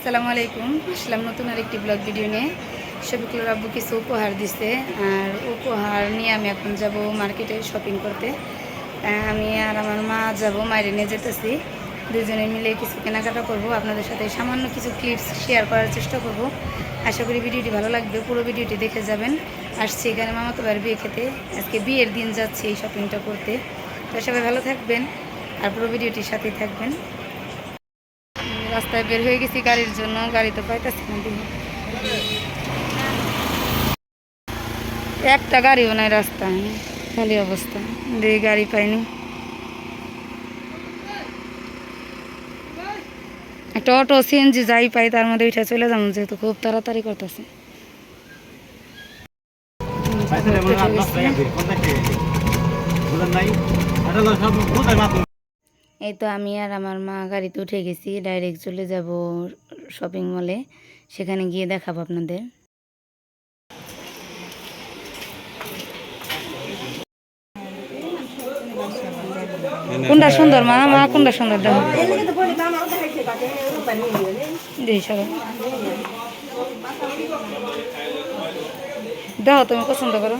আসসালামু আলাইকুম। আসলাম নতুন আরেকটি ব্লগ ভিডিও নিয়ে। শফিকুল আব্বু কিছু উপহার দিছে, আর উপহার নিয়ে আমি এখন যাব মার্কেটে শপিং করতে। আমি আর আমার মা যাব মায়ের নিয়ে যেতেছি। দুজনে মিলে কিছু কেনাকাটা করব। আপনাদের সাথে সামান্য কিছু ক্লিপস শেয়ার করার চেষ্টা করব। আশা করি ভিডিওটি ভালো লাগবে। পুরো ভিডিওটি দেখে যাবেন। আসছি এখানে মামাতো বাড়ির বিয়ে খেতে। আজকে বিয়ের দিন যাচ্ছি এই শপিংটা করতে। তো সবাই ভালো থাকবেন, আর পুরো ভিডিওটির সাথেই থাকবেন। রাস্তায় বের হয়ে গেছি গাড়ির জন্য, গাড়ি তো পাইতেছি না একটা গাড়িও নাই রাস্তায়, খালি অবস্থা, দিয়ে গাড়ি পাইনি। একটা অটো সিএনজি যাই পাই, তার মধ্যে উঠে চলে যাব, যেহেতু খুব তাড়াতাড়ি করতেছে। এই তো আমি আর আমার মা গাড়িতে উঠে গেছি ডাইরেক্ট চলে যাব শপিং মলে সেখানে গিয়ে দেখাবো আপনাদের। কোনটা সুন্দর, মা? মা, কোনটা সুন্দর? দেখো। দেখি, তুমি পছন্দ করো।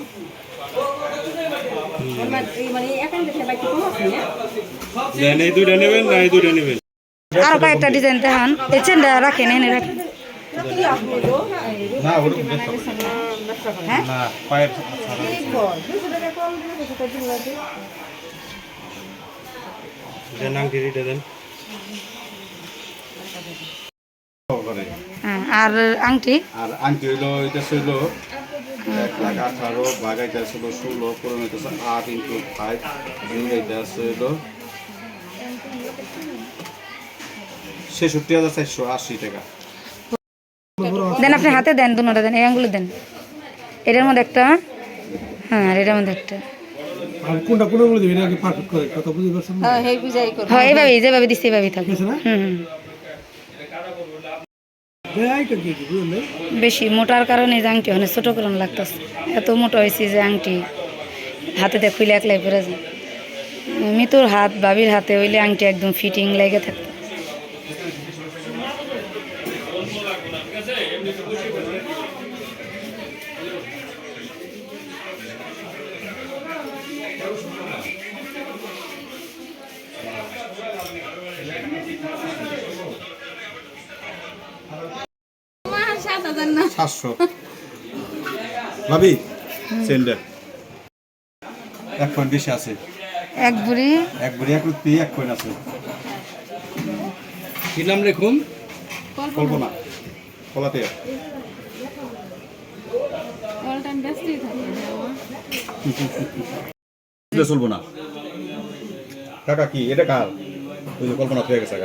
দেন এই দুইটা নেবেন না এই দুইটা নেবেন। আরও কয়েকটা ডিজাইন দেখান এই চেনটা রাখেন এনে রাখেন। হ্যাঁ? হ্যাঁ, আর আংটি? আর আংটি হইল এটা ছিল এক লাখ আঠারো বাগাইটা ছিল ষোলো পুরনো এটা আট ইন্টু ফাইভ এটা ছিল ছেষট্টি হাজার চারশো আশি টাকা। দেন আপনি হাতে দেন দুটা দেন এই আঙ্গুলে দেন। এটার মধ্যে একটা হ্যাঁ আর এটার মধ্যে একটা। কোনটা কোনটা বলে দিবি এটাকে পারফেক্ট করে কথা বুঝতে পারছেন? না হ্যাঁ এইভাবেই যেভাবে দিচ্ছে এইভাবেই থাকবে। হুম হুম। বেশি, মোটার কারণে যে আংটি অনেক ছোটো করুন লাগতেছে। এত মোটা হয়েছে যে আংটি হাতেতে খুলে একলাই পরে যায়। মিতুর হাত, বাবির হাতে হইলে আংটি একদম ফিটিং লেগে থাকতো। সাতশো। ভাবি সেন্ডার এক পয়েন্ট বেশি আছে। এক বুড়ি এক বুড়ি এক রুপি এক পয়েন্ট আছে। কি নাম রেখুন কল্পনা। কলাতে। চলবো না? কাকা কি? এটা কার? ওই যে কল্পনা হয়ে গেছে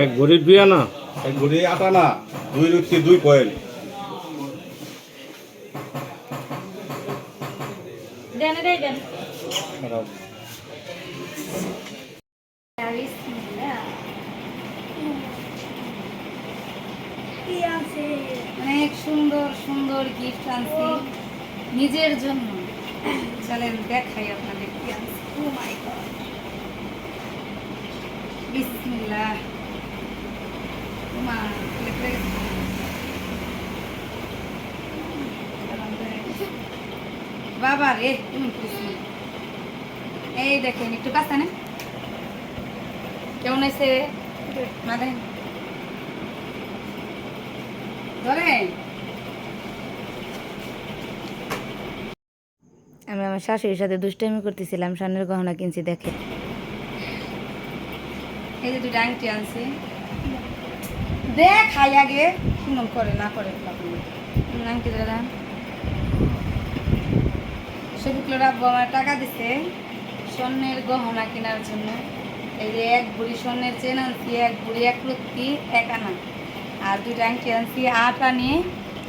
এক গরিব বিয়া না? এই ঘড়ি আটা না। দুই রুটি দুই পয়েন্ট অনেক সুন্দর সুন্দর গিফট আনছি। নিজের জন্য। চলেন দেখাই আপনাদের কি আনছি ও মাই গড বিসমিল্লাহ। বাবা রে এই দেখেন একটু কাছে না কেমন আছে মা দেখেন ধরেন। আমি আমার শাশুড়ির সাথে দুষ্টামি করতেছিলাম সামনের গহনা কিনছি দেখে এই যে দুটো আংটি আনছি। দেখ খাই আগে। শুনুন করে না করে আংটি দাদা শফিকুল আব্বু আমার টাকা দিছে। স্বর্ণের গহনা কেনার জন্য। এই যে এক বুড়ি স্বর্ণের চেন আনছি এক বুড়ি এক রত্তি এক আনা। আর দুইটা আংটি আনছি আট আনি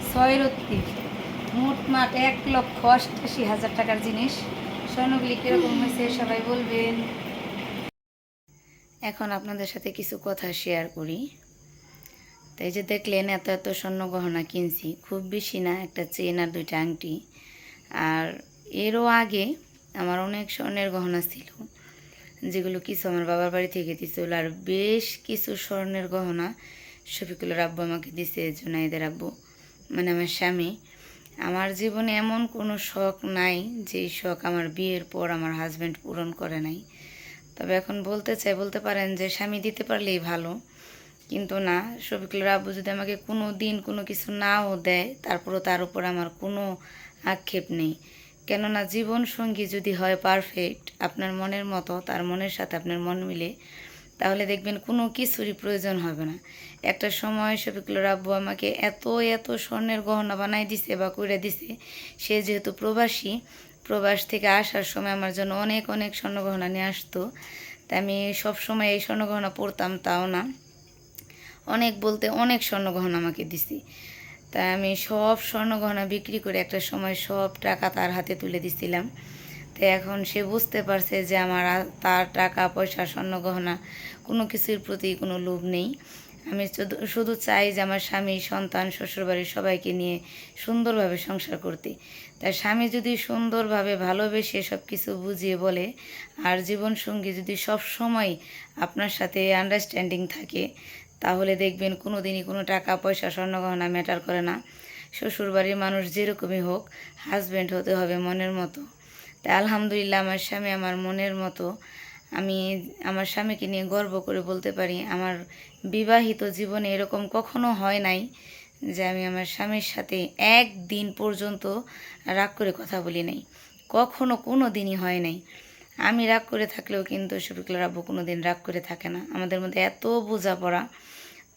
ছয় রত্তি। মোট মাঠ এক লক্ষ অষ্টাশি হাজার টাকার জিনিস। স্বর্ণগুলি কীরকম হয়েছে সবাই বলবেন। এখন আপনাদের সাথে কিছু কথা শেয়ার করি। তো এই যে দেখলেন, এত এত স্বর্ণ গহনা কিনছি। খুব বেশি না, একটা চেন আর দুইটা আংটি। আর এরও আগে আমার অনেক স্বর্ণের গহনা ছিল, যেগুলো কিছু আমার বাবার বাড়ি থেকে দিছিল। আর বেশ কিছু স্বর্ণের গহনা শফিকুলের আব্বু আমাকে দিছে জুনাইদের আব্বু মানে আমার স্বামী। আমার জীবনে এমন কোনো শখ নাই যেই শখ আমার বিয়ের পর আমার হাজব্যান্ড পূরণ করে নাই। তবে এখন বলতে চাই, বলতে পারেন যে স্বামী দিতে পারলেই ভালো। কিন্তু না শফিকুলের আব্বু যদি আমাকে কোনো দিন কোনো কিছু নাও দেয়, তারপরও তার উপর আমার কোনো আক্ষেপ নেই। কেননা জীবন সঙ্গী যদি হয় পারফেক্ট আপনার মনের মতো, তার মনের সাথে আপনার মন মিলে, তাহলে দেখবেন কোনো কিছুরই প্রয়োজন হবে না। একটা সময় শফিকুলের আব্বু আমাকে এত এত স্বর্ণের গহনা বানাই দিছে বা করে দিছে, সে যেহেতু প্রবাসী, প্রবাস থেকে আসার সময় আমার জন্য অনেক অনেক স্বর্ণ গহনা নিয়ে আসতো। তা আমি সবসময় এই স্বর্ণ গহনা পরতাম, তাও না। অনেক বলতে অনেক স্বর্ণ গহনা আমাকে দিছি। তাই আমি সব স্বর্ণ গহনা বিক্রি করে একটা সময় সব টাকা তার হাতে তুলে দিছিলাম। তো এখন সে বুঝতে পারছে যে আমার তার টাকা, পয়সা স্বর্ণ গহনা কোনো কিছুর প্রতি কোনো লোভ নেই। আমি শুধু শুধু চাই যে আমার স্বামী, সন্তান, শ্বশুরবাড়ির সবাইকে নিয়ে সুন্দরভাবে সংসার করতে। তাই স্বামী যদি সুন্দরভাবে ভালোবেসে সব কিছু বুঝিয়ে বলে, আর জীবনসঙ্গী যদি সব সময় আপনার সাথে আন্ডারস্ট্যান্ডিং থাকে তাহলে দেখবেন কোনো দিনই কোনো টাকা, পয়সা স্বর্ণ গহনা ম্যাটার করে না। শ্বশুরবাড়ির মানুষ যেরকমই হোক হাজব্যান্ড হতে হবে মনের মতো। তাই আলহামদুলিল্লাহ আমার স্বামী আমার মনের মতো। আমি আমার স্বামীকে নিয়ে গর্ব করে বলতে পারি, আমার বিবাহিত জীবনে এরকম কখনো হয় নাই যে আমি আমার স্বামীর সাথে একদিন পর্যন্ত রাগ করে কথা বলি নাই। কখনো কোনো দিনই হয় নাই। আমি রাগ করে থাকলেও কিন্তু শফিকুলের আব্বু কোনো দিন রাগ করে থাকে না। আমাদের মধ্যে এত বোঝাপড়া।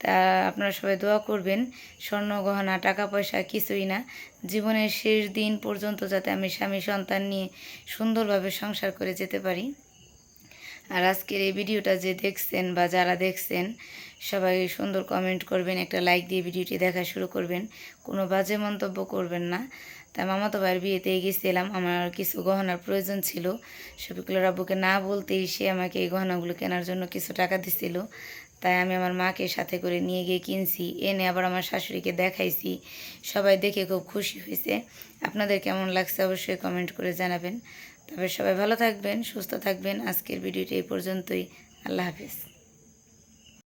তা আপনারা সবাই দোয়া করবেন, স্বর্ণ গহনা টাকা পয়সা কিছুই না। জীবনের শেষ দিন পর্যন্ত যাতে আমি স্বামী সন্তান নিয়ে সুন্দরভাবে সংসার করে যেতে পারি। আর আজকের এই ভিডিওটা যে দেখছেন বা যারা দেখছেন, সবাই সুন্দর কমেন্ট করবেন, একটা লাইক দিয়ে ভিডিওটি দেখা শুরু করবেন। কোনো বাজে মন্তব্য করবেন না। তাই মামাতো ভাইয়ের বিয়েতে গেছিলাম আমার কিছু গহনার প্রয়োজন ছিল। শফিকুলের আব্বুকে না বলতেই সে আমাকে এই গহনাগুলো কেনার জন্য কিছু টাকা দিছিল। তাই আমি আমার মাকে সাথে করে নিয়ে গিয়ে কিনছি। এনে আবার আমার শাশুড়িকে দেখাইছি। সবাই দেখে খুব খুশি হয়েছে। আপনাদের কেমন লাগছে অবশ্যই কমেন্ট করে জানাবেন। তবে সবাই ভালো থাকবেন, সুস্থ থাকবেন। আজকের ভিডিওটি এই পর্যন্তই। আল্লাহ হাফিজ।